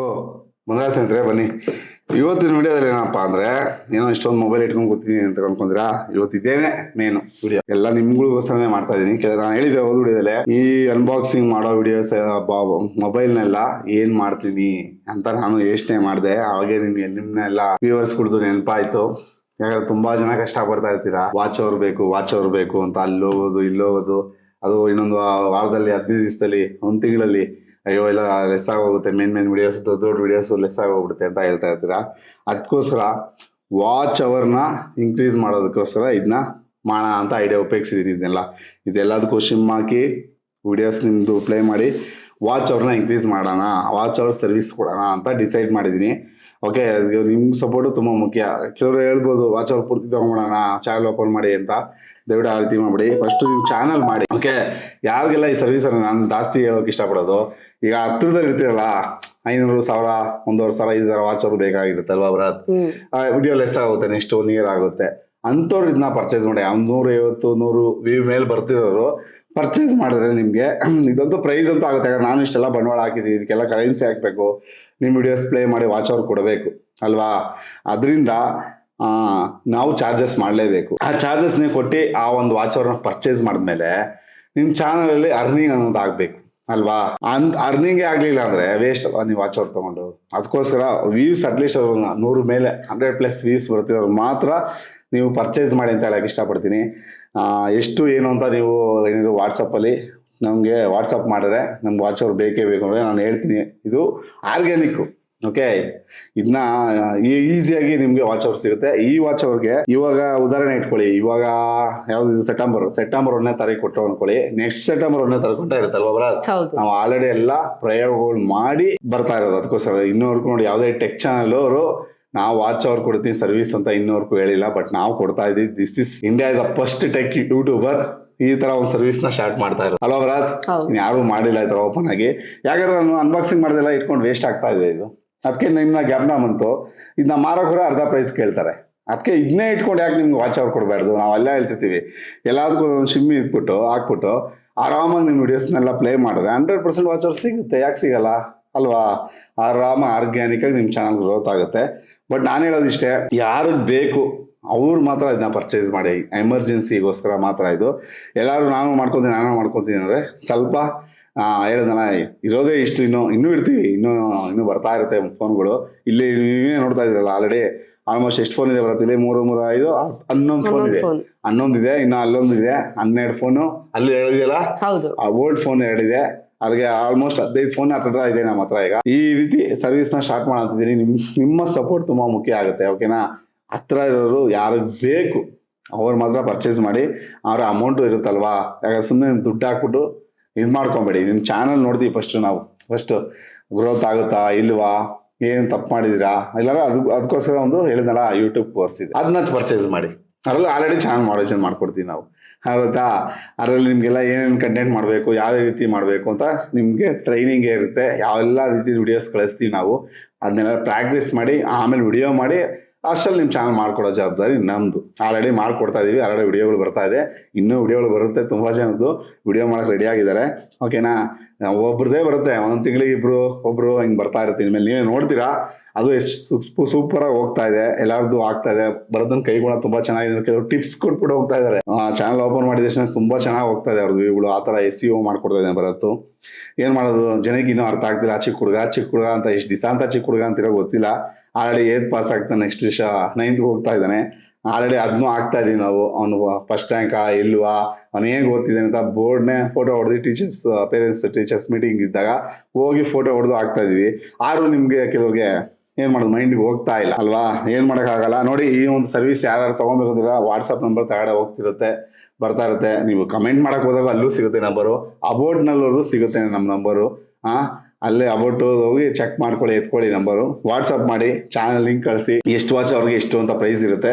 ಓ, ಬಂಗಾರ ಸ್ನೇಹಿತರೆ, ಬನ್ನಿ. ಇವತ್ತಿನ ವಿಡಿಯೋದಲ್ಲಿ ಏನಪ್ಪ ಅಂದ್ರೆ, ಏನೋ ಇಷ್ಟೊಂದು ಮೊಬೈಲ್ ಇಟ್ಕೊಂಡು ಕೂತೀನಿ ಅಂತ ಅನ್ಕೊಂಡ್ರಾ? ಇವತ್ತಿದ್ದೇನೆ ಮೇನು ವಿಡಿಯೋ ಎಲ್ಲ ನಿಮ್ಗಳಿಗೋಸ್ಕರನೇ ಮಾಡ್ತಾ ಇದೀನಿ. ಕೆಲ ನಾನು ಹೇಳಿದ್ದೆ ಹೌದು ವಿಡಿಯೋದಲ್ಲೇ. ಈ ಅನ್ಬಾಕ್ಸಿಂಗ್ ಮಾಡೋ ವಿಡಿಯೋಸ್ ಮೊಬೈಲ್ನೆಲ್ಲ ಏನ್ ಮಾಡ್ತೀನಿ ಅಂತ ನಾನು ಯೋಚನೆ ಮಾಡಿದೆ. ಅವಾಗೆ ನಿಮ್ಗೆ ನಿಮ್ಮನ್ನೆಲ್ಲ ಕುಡ್ದು ನೆನಪಾಯ್ತು. ಯಾಕಂದ್ರೆ ತುಂಬಾ ಜನ ಕಷ್ಟ ಪಡ್ತಾ ಇರ್ತೀರಾ? ವಾಚ್ ಅವ್ರು ಬೇಕು ವಾಚ್ ಅವ್ರು ಬೇಕು ಅಂತ. ಅಲ್ಲಿ ಹೋಗೋದು, ಇಲ್ಲಿ ಹೋಗೋದು. ಅದು ಇನ್ನೊಂದು ವಾರದಲ್ಲಿ ಹದಿನೈದು ದಿವಸದಲ್ಲಿ, ಒಂದು ತಿಂಗಳಲ್ಲಿ ಅಯ್ಯೋ ಎಲ್ಲ ಲೆಸ್ ಆಗೋಗುತ್ತೆ. ಮೇನ್ ಮೇನ್ ವಿಡಿಯೋಸ್ ದೊಡ್ಡ ದೊಡ್ಡ ವಿಡಿಯೋಸ್ ಲೆಸ್ ಆಗೋಗ್ಬಿಡುತ್ತೆ ಅಂತ ಹೇಳ್ತಾ ಇರ್ತೀರಾ? ಅದಕ್ಕೋಸ್ಕರ ವಾಚ್ ಅವರ್ನ ಇನ್ಕ್ರೀಸ್ ಮಾಡೋದಕ್ಕೋಸ್ಕರ ಇದನ್ನ ಮಾಡೋಣ ಅಂತ ಐಡಿಯಾ ಉಪಯೋಗಿಸಿದ್ದೀನಿ ಇದನ್ನೆಲ್ಲ. ಇದೆಲ್ಲದಕ್ಕೂ ಶಿಮ್ ಹಾಕಿ ವಿಡಿಯೋಸ್ ನಿಮ್ಮದು ಪ್ಲೇ ಮಾಡಿ ವಾಚ್ ಅವ್ರನ್ನ ಇನ್ಕ್ರೀಸ್ ಮಾಡೋಣ ವಾಚ್ ಅವರ್ ಸರ್ವಿಸ್ ಕೊಡೋಣ ಅಂತ ಡಿಸೈಡ್ ಮಾಡಿದ್ದೀನಿ ಓಕೆ ನಿಮ್ಮ ಸಪೋರ್ಟು ತುಂಬ ಮುಖ್ಯ. ಕೆಲವರು ಹೇಳ್ಬೋದು ವಾಚ್ ಅವ್ರು ಪೂರ್ತಿ ತೊಗೊಂಬಿಡೋಣ ಚಾನಲ್ ಓಪನ್ ಮಾಡಿ ಅಂತ. ದಯವಿಟ್ಟು ಆ ರೀತಿ ಮಾಡ್ಬಿಡಿ. ಫಸ್ಟ್ ನೀವು ಚಾನಲ್ ಮಾಡಿ. ಓಕೆ ಯಾರಿಗೆಲ್ಲ ಈ ಸರ್ವಿಸ್ ನಾನು ಜಾಸ್ತಿ ಹೇಳೋಕೆ ಇಷ್ಟಪಡೋದು ಈಗ ಹತ್ತಿರದಲ್ಲಿ ಇರ್ತೀರಲ್ಲ ಐನೂರು ಸಾವಿರ ಒಂದೂವರೆ ಸಾವಿರ ಐದು ಸಾವಿರ ವಾಚ್ ಅವ್ರು ಬೇಕಾಗಿರುತ್ತಲ್ವಾ ಬರತ್ ವಿಡಿಯೋ ಲೆಸ್ ಆಗುತ್ತೆ ನೆಕ್ಸ್ಟ್ ಒನ್ ಇಯರ್ ಆಗುತ್ತೆ. ಅಂಥವ್ರು ಇದನ್ನ ಪರ್ಚೇಸ್ ಮಾಡಿ, ಅವ್ನು ನೂರೈವತ್ತು, ನೂರು ವಿ ಮೇಲೆ ಬರ್ತಿರೋರು ಪರ್ಚೇಸ್ ಮಾಡಿದ್ರೆ ನಿಮಗೆ ಇದಂತೂ ಪ್ರೈಸ್ ಅಂತೂ ಆಗುತ್ತೆ. ಯಾಕಂದ್ರೆ ನಾನು ಇಷ್ಟೆಲ್ಲ ಬಂಡವಾಳ ಹಾಕಿದ್ದೀನಿ, ಇದಕ್ಕೆಲ್ಲ ಕರೆನ್ಸಿ ಹಾಕಬೇಕು. ನಿಮ್ಮ ವಿಡಿಯೋಸ್ ಪ್ಲೇ ಮಾಡಿ ವಾಚ್ ಅವ್ರು ಕೊಡಬೇಕು, ಅಲ್ವಾ? ಅದರಿಂದ ನಾವು ಚಾರ್ಜಸ್ ಮಾಡಲೇಬೇಕು. ಆ ಚಾರ್ಜಸ್ನೇ ಕೊಟ್ಟು ಆ ಒಂದು ವಾಚ್ ಅವ್ರನ್ನ ಪರ್ಚೇಸ್ ಮಾಡಿದ್ಮೇಲೆ ನಿಮ್ಮ ಚಾನಲಲ್ಲಿ ಅರ್ನಿಂಗ್ ಅನ್ನೋದು ಆಗಬೇಕು ಅಲ್ವಾ? ಅಂದ್ ಅರ್ನಿಂಗ್ ಆಗಲಿಲ್ಲ ಅಂದ್ರೆ ವೇಸ್ಟ್ ಅಲ್ವಾ ನೀವು ವಾಚ್ ಅವ್ರು ತಗೊಂಡು? ಅದಕ್ಕೋಸ್ಕರ ವ್ಯೂಸ್ ಅಟ್ಲೀಸ್ಟ್ ಅವ್ರನ್ನ ನೂರು ಮೇಲೆ ಹಂಡ್ರೆಡ್ ಪ್ಲಸ್ ವ್ಯೂಸ್ ಬರ್ತಿರೋರು ಮಾತ್ರ ನೀವು ಪರ್ಚೇಸ್ ಮಾಡಿ ಅಂತ ಹೇಳಕ್ಕೆ ಇಷ್ಟಪಡ್ತೀನಿ. ಎಷ್ಟು, ಏನು ಅಂತ ನೀವು ಏನಿದ್ರು ವಾಟ್ಸಪ್ಪಲ್ಲಿ ನಮಗೆ ವಾಟ್ಸಪ್ ಮಾಡಿದ್ರೆ ನಮ್ಗೆ ವಾಚ್ ಅವ್ರು ಬೇಕೇ ಬೇಕು ಅಂದರೆ ನಾನು ಹೇಳ್ತೀನಿ. ಇದು ಆರ್ಗ್ಯಾನಿಕ್ಕು ಓಕೆ ಇದನ್ನ ಈಸಿಯಾಗಿ ನಿಮಗೆ ವಾಚ್ ಅವರ್ ಸಿಗುತ್ತೆ. ಈ ವಾಚ್ ಅವರ್ಗೆ ಇವಾಗ ಉದಾಹರಣೆ ಇಟ್ಕೊಳ್ಳಿ. ಇವಾಗ ಯಾವ್ದು ಇದು ಸೆಪ್ಟೆಂಬರ್ ಸೆಪ್ಟೆಂಬರ್ ಒಂದನೇ ತಾರೀಕು ಕೊಟ್ಟು ಅನ್ಕೊಳ್ಳಿ. ನೆಕ್ಸ್ಟ್ ಸೆಪ್ಟೆಂಬರ್ ಒಂದನೇ ತಾರೀಕು ಅಂತ ಇರುತ್ತಲ್ವಾ ಬರತ್ ನಾವು ಆಲ್ರೆಡಿ ಎಲ್ಲ ಪ್ರಯೋಗಗಳು ಮಾಡಿ ಬರ್ತಾ ಇರೋದು. ಅದಕ್ಕೋಸ್ಕರ ಇನ್ನೂವರೆಗೂ ನೋಡಿ ಯಾವುದೇ ಟೆಕ್ ಚಾನಲ್ ಅವರು ನಾವು ವಾಚ್ ಅವರ್ ಕೊಡ್ತೀನಿ ಸರ್ವಿಸ್ ಅಂತ ಇನ್ನೂವರೆಗೂ ಹೇಳಿಲ್ಲ ಬಟ್ ನಾವು ಕೊಡ್ತಾ ಇದೀವಿ this is India is the first tech YouTuber ಈ ತರ ಒಂದು ಸರ್ವಿಸ್ನ ಸ್ಟಾರ್ಟ್ ಮಾಡ್ತಾ ಇರೋದು. ಅಲ್ವಾ ಬರಾತ್ ಯಾರು ಮಾಡಿಲ್ಲ ಈ ತರ ಓಪನ್ ಆಗಿ. ಯಾಕಂದ್ರೆ ನಾನು ಅನ್ಬಾಕ್ಸಿಂಗ್ ಮಾಡ್ದೆಲ್ಲ ಇಟ್ಕೊಂಡು ವೇಸ್ಟ್ ಆಗ್ತಾ ಇದೆ ಇದು. ಅದಕ್ಕೆ ನಿಮ್ಮನ್ನ ಜ್ಞಾಪನ ಬಂತು. ಇದನ್ನ ಮಾರೋಕ್ರೆ ಅರ್ಧ ಪ್ರೈಸ್ ಕೇಳ್ತಾರೆ. ಅದಕ್ಕೆ ಇದನ್ನೇ ಇಟ್ಕೊಂಡು ಯಾಕೆ ನಿಮ್ಗೆ ವಾಚ್ ಅವ್ರು ಕೊಡಬಾರ್ದು? ನಾವೆಲ್ಲ ಹೇಳ್ತಿರ್ತೀವಿ. ಎಲ್ಲದಕ್ಕೂ ಒಂದು ಶಿಮ್ಮಿ ಇಟ್ಬಿಟ್ಟು, ಹಾಕ್ಬಿಟ್ಟು ಆರಾಮಾಗಿ ನಿಮ್ಮ ವಿಡಿಯೋಸ್ನೆಲ್ಲ ಪ್ಲೇ ಮಾಡಿದ್ರೆ ಹಂಡ್ರೆಡ್ ಪರ್ಸೆಂಟ್ ವಾಚ್ ಅವ್ರು ಸಿಗುತ್ತೆ. ಯಾಕೆ ಸಿಗಲ್ಲ? ಅಲ್ವಾ? ಆರಾಮ ಆರ್ಗ್ಯಾನಿಕ್ ಆಗಿ ನಿಮ್ಮ ಚಾನಲ್ ಗ್ರೋತ್ ಆಗುತ್ತೆ. ಬಟ್ ನಾನು ಹೇಳೋದಿಷ್ಟೇ ಯಾರಿಗೆ ಬೇಕು, ಅವ್ರು ಮಾತ್ರ ಇದನ್ನ ಪರ್ಚೇಸ್ ಮಾಡಿ. ಎಮರ್ಜೆನ್ಸಿಗೋಸ್ಕರ ಮಾತ್ರ ಇದು. ಎಲ್ಲರೂ ನಾನು ಮಾಡ್ಕೊತೀನಿ ನಾನು ಮಾಡ್ಕೊತೀನಿ ಅಂದರೆ ಸ್ವಲ್ಪ ಹೇಳಿದನ ಇರೋದೇ ಇಷ್ಟು ಇನ್ನು ಇನ್ನೂ ಇರ್ತೀವಿ ಇನ್ನೂ ಇನ್ನೂ ಬರ್ತಾ ಇರುತ್ತೆ ಫೋನ್ಗಳು. ಇಲ್ಲಿ ನೀವೇ ನೋಡ್ತಾ ಇದ್ರಲ್ಲ ಆಲ್ರೆಡಿ ಆಲ್ಮೋಸ್ಟ್ ಎಷ್ಟು ಫೋನ್ ಇದೆ ಬರುತ್ತೆ? ಇಲ್ಲಿ ಮೂರು ಮೂರು ಐದು ಹನ್ನೊಂದು ಫೋನ್ ಹನ್ನೊಂದು ಇದೆ. ಫೋನ್ ಹನ್ನೊಂದಿದೆ ಇನ್ನು ಅಲ್ಲೊಂದು ಇದೆ ಹನ್ನೆರಡು ಫೋನು ಅಲ್ಲಿ ಹೇಳಿದೆಯಲ್ಲ? ಆ ಓಲ್ಡ್ ಫೋನ್ ಎರಡಿದೆ. ಅಲ್ಲಿಗೆ ಆಲ್ಮೋಸ್ಟ್ ಹದಿನೈದು ಫೋನ್ ಹತ್ರ ಇದೆ ನಮ್ಮ ಹತ್ರ ಈಗ. ಈ ರೀತಿ ಸರ್ವಿಸ್ನ ಸ್ಟಾರ್ಟ್ ಮಾಡಂತಿದ್ದೀನಿ ನಿಮ್ ನಿಮ್ಮ ಸಪೋರ್ಟ್ ತುಂಬಾ ಮುಖ್ಯ ಆಗುತ್ತೆ ಓಕೆನಾ ಹತ್ರ ಇರೋರು ಯಾರು ಬೇಕು ಅವ್ರು ಮಾತ್ರ ಪರ್ಚೇಸ್ ಮಾಡಿ ಅವರ ಅಮೌಂಟು ಇರುತ್ತಲ್ವಾ? ಯಾಕಂದ್ರೆ ಸುಮ್ಮನೆ ದುಡ್ಡು ಹಾಕ್ಬಿಟ್ಟು ಇದು ಮಾಡ್ಕೊಬೇಡಿ. ನಿಮ್ಮ ಚಾನಲ್ ನೋಡ್ತೀವಿ ಫಸ್ಟ್ ನಾವು. ಫಸ್ಟ್ ಗ್ರೋತ್ ಆಗುತ್ತಾ ಇಲ್ವಾ ಏನು ತಪ್ಪು ಮಾಡಿದ್ದೀರಾ ಇಲ್ಲಾರ ಅದು ಅದಕ್ಕೋಸ್ಕರ ಒಂದು ಹೇಳಿದ್ನಲ್ಲ ಯೂಟ್ಯೂಬ್ ಕೋರ್ಸ್ ಇದೆ. ಅದನ್ನ ಪರ್ಚೇಸ್ ಮಾಡಿ. ಅದರಲ್ಲಿ ಆಲ್ರೆಡಿ ಚಾನಲ್ ಮಾಡೋ ಮಾಡ್ಕೊಡ್ತೀವಿ ನಾವು. ಆಗುತ್ತಾ ಅದರಲ್ಲಿ ನಿಮಗೆಲ್ಲ ಏನೇನು ಕಂಟೆಂಟ್ ಮಾಡಬೇಕು ಯಾವ ರೀತಿ ಮಾಡಬೇಕು ಅಂತ ನಿಮಗೆ ಟ್ರೈನಿಂಗ್ ಇರುತ್ತೆ. ಯಾವೆಲ್ಲ ರೀತಿ ವಿಡಿಯೋಸ್ ಕಳಿಸ್ತೀವಿ ನಾವು ಅದನ್ನೆಲ್ಲ ಪ್ರಾಕ್ಟೀಸ್ ಮಾಡಿ ಆಮೇಲೆ ವಿಡಿಯೋ ಮಾಡಿ ಅಷ್ಟರಲ್ಲಿ ನಿಮ್ಮ ಚಾನಲ್ ಮಾಡ್ಕೊಡೋ ಜವಾಬ್ದಾರಿ ನಮ್ಮದು ಆಲ್ರೆಡಿ ಮಾಡ್ಕೊಡ್ತಾ ಇದ್ದೀವಿ ಆಲ್ರೆಡಿ ವಿಡಿಯೋಗಳು ಬರ್ತಾ ಇದೆ. ಇನ್ನೂ ವಿಡಿಯೋಗಳು ಬರುತ್ತೆ ತುಂಬ ಜನದ್ದು. ವಿಡಿಯೋ ಮಾಡಕ್ಕೆ ರೆಡಿ ಆಗಿದ್ದಾರೆ. ಓಕೆನಾ ಒಬ್ರದೇ ಬರುತ್ತೆ. ಒಂದೊಂದು ತಿಂಗಳಿಗೆ ಇಬ್ರು, ಒಬ್ರು ಹಿಂಗೆ ಬರ್ತಾ ಇರುತ್ತೆ ಇನ್ಮೇಲೆ ನೀವೇ ನೋಡ್ತೀರಾ? ಅದು ಎಷ್ಟು ಸೂಪರ್ ಆಗಿ ಹೋಗ್ತಾ ಇದೆ. ಎಲ್ಲಾರ್ದು ಆಗ್ತಾ ಇದೆ. ಬರೋದನ್ನ ಕೈಗುಣ ತುಂಬಾ ಚೆನ್ನಾಗಿದೆ ಕೆಲವು ಟಿಪ್ಸ್ ಕೊಟ್ಬಿಟ್ಟು ಹೋಗ್ತಾ ಇದ್ದಾರೆ ಚಾನಲ್ ಓಪನ್ ಮಾಡಿದ ತುಂಬಾ ಚೆನ್ನಾಗಿ ಹೋಗ್ತಾ ಇದೆ ಅವ್ರದ್ದು ಇವುಗಳು ಆ ತರ ಎಸ್ ಸಿ ಮಾಡ್ಕೊಡ್ತಾ ಇದ್ದಾನೆ ಬರತ್ತು ಏನ್ ಮಾಡೋದು? ಜನಕ್ಕೆ ಇನ್ನೂ ಅರ್ಥ ಆಗ್ತಿಲ್ಲ. ಚಿಕ್ಕ ಹುಡುಗ ಚಿಕ್ಕ ಹುಡುಗ ಅಂತ ಎಷ್ಟು ದಿವಸ ಅಂತ ಚಿಕ್ಕ ಹುಡುಗ ಅಂತಿರೋ ಗೊತ್ತಿಲ್ಲ. ಆಲ್ರೆಡಿ ಏತ್ ಪಾಸ್ ಆಗ್ತಾನೆ ನೆಕ್ಸ್ಟ್ ವಿಷ ನೈನ್ತ್ ಹೋಗ್ತಾ ಇದ್ದಾನೆ. ಆಲ್ರೆಡಿ ಅದನ್ನೂ ಆಗ್ತಾ ಇದೀವಿ ನಾವು. ಅವನು ಫಸ್ಟ್ ರ್ಯಾಂಕಾ ಇಲ್ವಾ ಅವನು ಹೇಗೆ ಓದ್ತಿದ್ದಾನೆ ಅಂತ ಬೋರ್ಡ್ನೇ ಫೋಟೋ ಹೊಡೆದು ಟೀಚರ್ಸ್ ಪೇರೆಂಟ್ಸ್ ಟೀಚರ್ಸ್ ಮೀಟಿಂಗ್ ಇದ್ದಾಗ ಹೋಗಿ ಫೋಟೋ ಹೊಡೆದು ಆಗ್ತಾ ಇದೀವಿ. ಆದರೂ ನಿಮ್ಗೆ ಕೆಲವ್ರಿಗೆ ಏನ್ ಮಾಡೋದು? ಮೈಂಡ್ಗೆ ಹೋಗ್ತಾ ಇಲ್ಲ, ಅಲ್ವಾ? ಏನ್ ಮಾಡೋಕ್ಕಾಗಲ್ಲ? ನೋಡಿ, ಈ ಒಂದು ಸರ್ವಿಸ್ ಯಾರು ತಗೊಬೇಕು ಅಂದ್ರೆ ವಾಟ್ಸಪ್ ನಂಬರ್ ತಗಡೆ ಹೋಗ್ತಿರುತ್ತೆ, ಬರ್ತಾ ಇರುತ್ತೆ. ನೀವು ಕಮೆಂಟ್ ಮಾಡಕ್ ಹೋದಾಗ ಅಲ್ಲೂ ಸಿಗುತ್ತೆ ನಂಬರು ಅಬೌಟ್ನಲ್ಲೂ ಸಿಗುತ್ತೆ ನಮ್ಮ ನಂಬರು ಆ, ಅಲ್ಲೇ ಅಬೌಟ್ ಹೋಗಿ ಚೆಕ್ ಮಾಡ್ಕೊಳ್ಳಿ, ಎತ್ಕೊಳ್ಳಿ ನಂಬರು ವಾಟ್ಸಪ್ ಮಾಡಿ ಚಾನಲ್ ಲಿಂಕ್ ಕಳಿಸಿ. ಎಷ್ಟು ವಾಚ್ ಅವ್ರಿಗೆ ಎಷ್ಟು ಅಂತ ಪ್ರೈಸ್ ಇರುತ್ತೆ.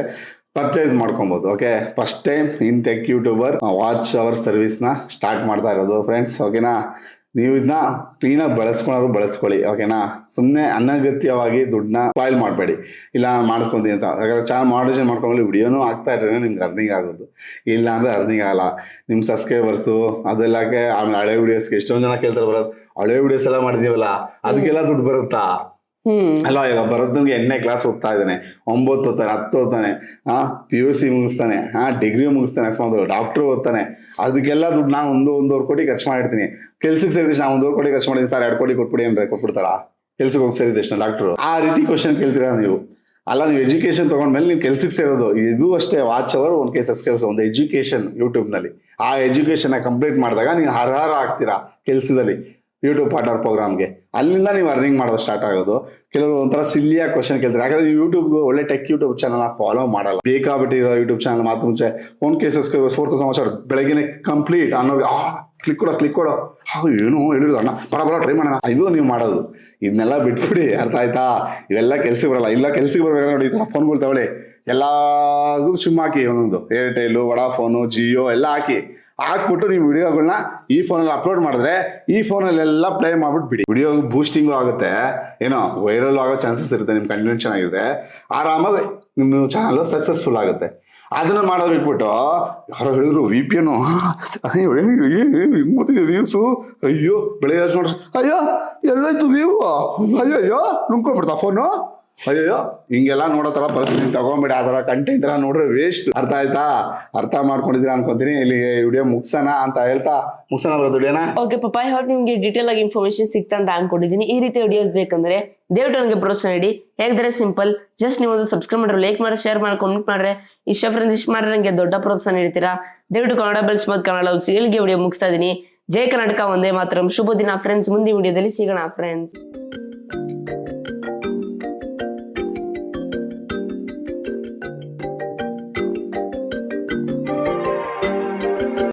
ಪರ್ಚೇಸ್ ಮಾಡ್ಕೊಬೋದು okay first time in tech YouTuber watch hour ಸರ್ವಿಸ್ನ ಸ್ಟಾರ್ಟ್ ಮಾಡ್ತಾ ಇರೋದು ಫ್ರೆಂಡ್ಸ್ ಓಕೆನಾ ನೀವು ಇದನ್ನ ಕ್ಲೀನಾಗಿ ಬಳಸ್ಕೊಳ್ಳೋರು ಬಳಸ್ಕೊಳ್ಳಿ ಓಕೆನಾ ಸುಮ್ಮನೆ ಅನಗತ್ಯವಾಗಿ ದುಡ್ಡನ್ನ ಫಾಯ್ಲ್ ಮಾಡಬೇಡಿ. ಇಲ್ಲ ಮಾಡಿಸ್ಕೊಂತೀನಿ ಅಂತ. ಯಾಕಂದ್ರೆ ಚಾನಲ್ ಮಾಡೇಷನ್ ಮಾಡ್ಕೊಂಡ್ಮೇಲೆ ವಿಡಿಯೋನೂ ಆಗ್ತಾ ಇದ್ರೆ ನಿಮ್ಗೆ ಅರ್ನಿಂಗ್ ಆಗೋದು. ಇಲ್ಲ ಅಂದ್ರೆ ಅರ್ನಿಂಗ್ ಆಗಲ್ಲ. ನಿಮ್ಮ ಸಬ್ಸ್ಕ್ರೈಬರ್ಸು ಅದೆಲ್ಲಕ್ಕೆ ಆಮೇಲೆ ಹಳೆ ವಿಡಿಯೋಸ್ಗೆ ಎಷ್ಟೊಂದು ಜನ ಕೇಳ್ತಾರೆ ಬರೋದು? ಹಳೆ ವಿಡಿಯೋಸ್ ಎಲ್ಲ ಮಾಡಿದ್ದೀವಲ್ಲ, ಅದಕ್ಕೆಲ್ಲ ದುಡ್ಡು ಬರುತ್ತಾ? ಅಲ್ಲ, ಇವಾಗ ಬರೋದಂಗೆ ಎಂಟನೇ ಕ್ಲಾಸ್ ಹೋಗ್ತಾ ಇದ್ದಾನೆ. ಒಂಬತ್ತು ಓದ್ತಾನೆ, ಹತ್ತು ಓದ್ತಾನೆ ಹಾ ಪಿ ಯು ಸಿ ಮುಗಿಸ್ತಾನೆ ಹಾ ಡಿಗ್ರಿ ಮುಗಿಸ್ತಾನೆ ಅಕಸ್ಮಾತ್ ಡಾಕ್ಟರ್ ಓದ್ತಾನೆ. ಅದಕ್ಕೆಲ್ಲ ದುಡ್ಡು ನಾನು ಒಂದು, ಒಂದೂವರೆ ಕೋಟಿ ಖರ್ಚು ಮಾಡಿರ್ತೀನಿ. ಕೆಲ್ಸಕ್ಕೆ ಸೇರಿದ ನಾನು ಒಂದೂವರೆ ಕೋಟಿ ಖರ್ಚು ಮಾಡಿದ್ದೀನಿ. ಸರ್, ಎರಡು ಕೋಟಿ ಕೊಟ್ಬಿಡಿ ಅಂದ್ರೆ ಕೊಟ್ಬಿಡ್ತಾರಾ? ಕೆಲ್ಸಕ್ಕೆ ಹೋಗಿ ಸೇರಿದ ತಕ್ಷಣ ಡಾಕ್ಟ್ರು ಆ ರೀತಿ ಕ್ವಶನ್ ಕೇಳ್ತೀರಾ ನೀವು? ಅಲ್ಲ, ನೀವು ಎಜುಕೇಶನ್ ತಗೊಂಡ್ಮೇಲೆ ನೀವು ಕೆಲ್ಸಕ್ಕೆ ಸೇರೋದು. ಇದು ಅಷ್ಟೇ ವಾಚ್ ಅವರ್ ಒಂದು ಕೇಸ್ ಸಬ್ಸ್ಕ್ರೈಬ್ಸ್ ಒಂದು ಎಜುಕೇಶನ್ ಯೂಟ್ಯೂಬ್ನಲ್ಲಿ ಆ ಎಜುಕೇಶನ್ ಕಂಪ್ಲೀಟ್ ಮಾಡಿದಾಗ ನೀವು ಅರ್ಹರ ಆಗ್ತೀರಾ ಕೆಲಸದಲ್ಲಿ? ಯೂಟ್ಯೂಬ್ ಪಾರ್ಟ್ನರ್ ಪ್ರೋಗ್ರಾಮ್ಗೆ ಅಲ್ಲಿಂದ ನೀವು ಅರ್ನಿಂಗ್ ಮಾಡೋದು ಸ್ಟಾರ್ಟ್ ಆಗೋದು. ಕೆಲವರು ಒಂಥರ ಸಿಲ್ಲಿಯಾಗಿ ಕ್ವಶನ್ ಕೇಳ್ತಾರೆ. ಯಾಕಂದ್ರೆ ಯೂಟ್ಯೂಬ್ ಒಳ್ಳೆ ಟೆಕ್ ಯೂಟ್ಯೂಬ್ ಚಾನಲ್ ಫಾಲೋ ಮಾಡಲ್ಲ. ಬೇಕಾಬಿಟ್ಟಿರೋ ಯೂಟ್ಯೂಬ್ ಚಾನಲ್ ಮಾತು ಮುಂಚೆ ಫೋನ್ ಕೇಸಸ್ ಫೋರ್ತ್ ಸಮಾಚಾರ ಬೆಳಗ್ಗೆ ಕಂಪ್ಲೀಟ್ ಅನ್ನೋ ಕ್ಲಿಕ್ ಕೊಡೋ ಕ್ಲಿಕ್ ಕೊಡೋ. ಹಾ, ಏನು? ಹೇಳಿದ್ರು ಅಣ್ಣ. ಬರ ಬರ ಟ್ರೈ ಮಾಡೋಣ. ಇದು ನೀವು ಮಾಡೋದು. ಇದನ್ನೆಲ್ಲ ಬಿಟ್ಬಿಡಿ. ಅರ್ಥ ಆಯ್ತಾ? ಇವೆಲ್ಲ ಕೆಲ್ಸಕ್ಕೆ ಬರಲ್ಲ. ಇಲ್ಲ, ಕೆಲ್ಸಕ್ಕೆ ಬರ್ಬೇಕಾದ್ರೆ ನೋಡಿ, ಈ ಫೋನ್ಗಳು ತಗೊಳ್ಳಿ. ಎಲ್ಲಾರ್ಗು ಸುಮ್ಮ ಹಾಕಿ ಒಂದೊಂದು. ಏರ್ಟೆಲು ವಡಾಫೋನು ಜಿಯೋ ಎಲ್ಲ ಹಾಕಿ. ಹಾಕ್ಬಿಟ್ಟು ನೀವು ವಿಡಿಯೋಗಳನ್ನ ಈ ಫೋನಲ್ಲಿ ಅಪ್ಲೋಡ್ ಮಾಡಿದ್ರೆ ಈ ಫೋನಲ್ಲೆಲ್ಲ ಪ್ಲೇ ಮಾಡ್ಬಿಟ್ಟು ಬಿಡಿ. ವಿಡಿಯೋ ಬೂಸ್ಟಿಂಗು ಆಗುತ್ತೆ. ಏನೋ ವೈರಲ್ ಆಗೋ ಚಾನ್ಸಸ್ ಇರುತ್ತೆ ನಿಮ್ಮ ಕಂಟೆಂಟ್ ಚೆನ್ನಾಗಿದ್ರೆ. ಆರಾಮಾಗಿ ನಿಮ್ಮ ಚಾನಲ್ ಸಕ್ಸಸ್ಫುಲ್ ಆಗುತ್ತೆ. ಅದನ್ನ ಮಾಡೋದು ಬಿಟ್ಬಿಟ್ಟು ಯಾರೋ ಹೇಳಿದ್ರು ವಿ ಪಿ ಎನ್ ವ್ಯೂಸು ಅಯ್ಯೋ ಎದ್ದು ನೋಡ್ರಿ. ಅಯ್ಯೋ, ಎಲ್ಲಾಯ್ತು ನೀವು ಅಯ್ಯೋ ಅಯ್ಯೋ ನುಂಗ್ಕೊಬಿಡ್ತಾ ಫೋನು ಅಯ್ಯೋ ಹಿಂಗೆಲ್ಲ ನೋಡೋ ಥರ ಪರಿಸ್ಥಿತಿ ತಗೊಂಬಿಡಿ. ಆ ಥರ ಕಂಟೆಂಟ್ ಎಲ್ಲ ನೋಡ್ರೆ ವೇಸ್ಟ್ ಅರ್ಥ ಆಯ್ತಾ? ಅರ್ಥ ಮಾಡ್ಕೊಂಡಿದ್ದೀರಾ ಅನ್ಕೊಂತೀನಿ. ಇಲ್ಲಿ ವಿಡಿಯೋ ಮುಗ್ಸೋಣ ಅಂತ ಹೇಳ್ತಾ ಮುಗ್ಸೋಣ ಬರೋದು ವಿಡಿಯೋನ ಓಕೆ ಪಪ್ಪ ಐ ನಿಮಗೆ ನಿಮ್ಗೆ ಡೀಟೇಲ್ ಆಗಿ ಇನ್ಫಾರ್ಮೇಶನ್ ಸಿಕ್ತಾ ಅಂತ ಅನ್ಕೊಂಡಿದ್ದೀನಿ. ಈ ರೀತಿ ವಿಡಿಯೋಸ್ ಬೇಕಂದ್ರೆ ದಯವಿಟ್ಟು ನನಗೆ ಪ್ರೋತ್ಸಾಹ ನೀಡಿ. ಹೇಗಿದ್ರೆ ಸಿಂಪಲ್ ಜಸ್ಟ್ ನೀವು ಒಂದು ಸಬ್ಸ್ಕ್ರೈಬ್ ಮಾಡ್ರೆ ಲೈಕ್ ಮಾಡಿ ಶೇರ್ ಮಾಡಿ ಕಮೆಂಟ್ ಮಾಡ್ರೆ ಇಷ್ಟ ಫ್ರೆಂಡ್ಸ್ ಇಷ್ಟ ಮಾಡ್ರೆ ನನಗೆ ದೊಡ್ಡ ಪ್ರೋತ್ಸಾಹ ನೀಡ್ತೀರಾ? ದಯವಿಟ್ಟು ಕನ್ನಡ ಬೆಳೆಸ್ಬೋದು ಕನ್ನಡ ಇಲ್ಲಿಗೆ ವಿಡಿಯೋ ಮುಗಿಸ್ತಾ ಇದ್ದೀನಿ. ಜೈ ಕರ್ನಾಟಕ ಒಂದೇ ಮಾತ್ರ. ಶುಭ ದಿನ ಫ್ರೆಂಡ್ಸ್ ಮುಂದಿನ ವಿಡಿಯೋದಲ್ಲಿ ಸಿಗೋಣ ಫ್ರೆಂಡ್ಸ್